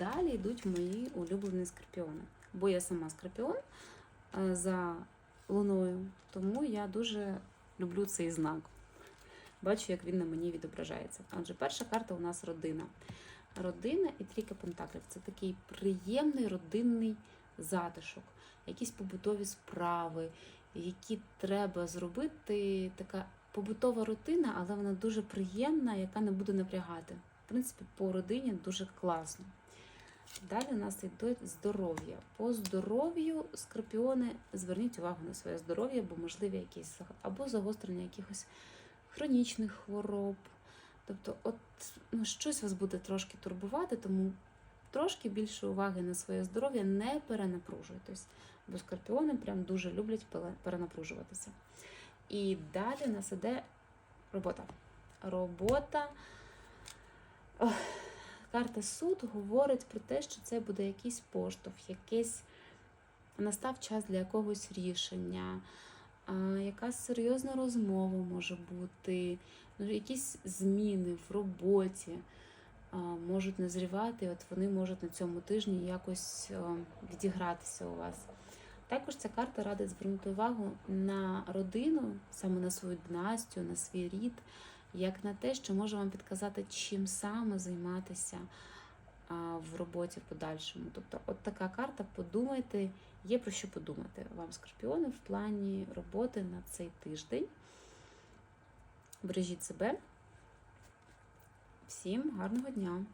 далі йдуть мої улюблені скорпіони. Бо я сама скорпіон за луною, тому я дуже люблю цей знак. Бачу, як він на мені відображається. Отже, перша карта у нас родина. Родина і трійка пентаклів це такий приємний родинний затишок, якісь побутові справи, які треба зробити. Така побутова рутина, але вона дуже приємна, яка не буде напрягати. В принципі, по родині дуже класно. Далі у нас йде здоров'я. По здоров'ю скорпіони, зверніть увагу на своє здоров'я, бо можливі якісь або загострення якихось хронічних хвороб. Тобто, от ну, щось вас буде трошки турбувати, тому трошки більше уваги на своє здоров'я, не перенапружуйтесь. Бо скорпіони прям дуже люблять перенапружуватися. І далі у нас іде робота. Робота. Ох, Карта суд говорить про те, що це буде якийсь поштовх, якийсь настав час для якогось рішення, якась серйозна розмова може бути, ну, якісь зміни в роботі можуть назрівати, от вони можуть на цьому тижні якось відігратися у вас. Також ця карта радить звернути увагу на родину, саме на свою династію, на свій рід, як на те, що може вам підказати, чим саме займатися в роботі в подальшому. Тобто, от така карта, подумайте, є про що подумати вам, скорпіони, в плані роботи на цей тиждень. Бережіть себе. Всім гарного дня!